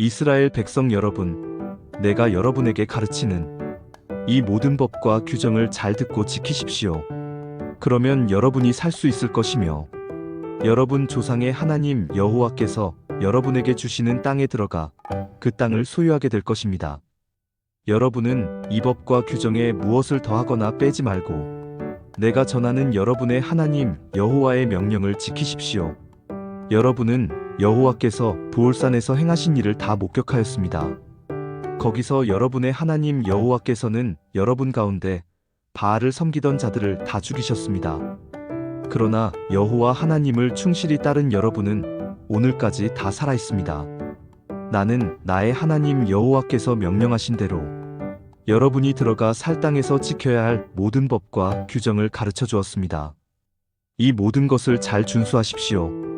이스라엘 백성 여러분, 내가 여러분에게 가르치는 이 모든 법과 규정을 잘 듣고 지키십시오. 그러면 여러분이 살 수 있을 것이며 여러분 조상의 하나님 여호와께서 여러분에게 주시는 땅에 들어가 그 땅을 소유하게 될 것입니다. 여러분은 이 법과 규정에 무엇을 더하거나 빼지 말고 내가 전하는 여러분의 하나님 여호와의 명령을 지키십시오. 여러분은 여호와께서 보올산에서 행하신 일을 다 목격하였습니다. 거기서 여러분의 하나님 여호와께서는 여러분 가운데 바알을 섬기던 자들을 다 죽이셨습니다. 그러나 여호와 하나님을 충실히 따른 여러분은 오늘까지 다 살아 있습니다. 나는 나의 하나님 여호와께서 명령하신 대로 여러분이 들어가 살 땅에서 지켜야 할 모든 법과 규정을 가르쳐 주었습니다. 이 모든 것을 잘 준수하십시오.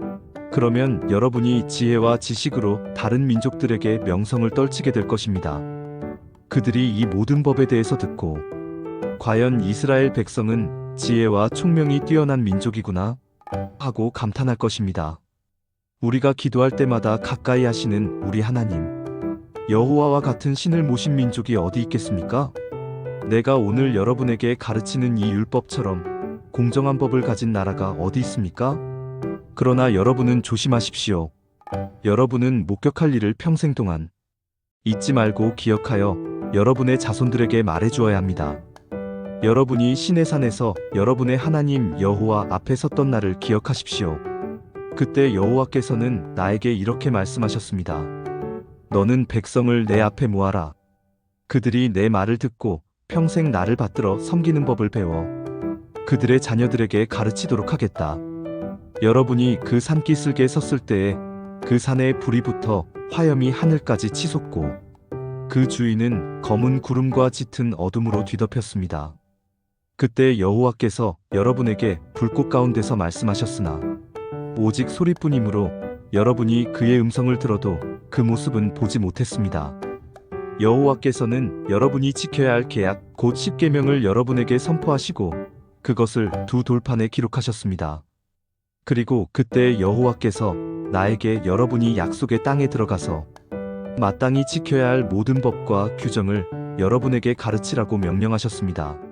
그러면 여러분이 지혜와 지식으로 다른 민족들에게 명성을 떨치게 될 것입니다. 그들이 이 모든 법에 대해서 듣고 과연 이스라엘 백성은 지혜와 총명이 뛰어난 민족이구나 하고 감탄할 것입니다. 우리가 기도할 때마다 가까이 하시는 우리 하나님 여호와와 같은 신을 모신 민족이 어디 있겠습니까? 내가 오늘 여러분에게 가르치는 이 율법처럼 공정한 법을 가진 나라가 어디 있습니까? 그러나 여러분은 조심하십시오. 여러분은 목격할 일을 평생 동안 잊지 말고 기억하여 여러분의 자손들에게 말해 주어야 합니다. 여러분이 신의 산에서 여러분의 하나님 여호와 앞에 섰던 날을 기억하십시오. 그때 여호와께서는 나에게 이렇게 말씀하셨습니다. 너는 백성을 내 앞에 모아라. 그들이 내 말을 듣고 평생 나를 받들어 섬기는 법을 배워 그들의 자녀들에게 가르치도록 하겠다. 여러분이 그 산기슭에 섰을 때에 그 산에 불이 붙어 화염이 하늘까지 치솟고 그 주위는 검은 구름과 짙은 어둠으로 뒤덮였습니다. 그때 여호와께서 여러분에게 불꽃 가운데서 말씀하셨으나 오직 소리뿐이므로 여러분이 그의 음성을 들어도 그 모습은 보지 못했습니다. 여호와께서는 여러분이 지켜야 할 계약 곧 십계명을 여러분에게 선포하시고 그것을 두 돌판에 기록하셨습니다. 그리고 그때 여호와께서 나에게 여러분이 약속의 땅에 들어가서 마땅히 지켜야 할 모든 법과 규정을 여러분에게 가르치라고 명령하셨습니다.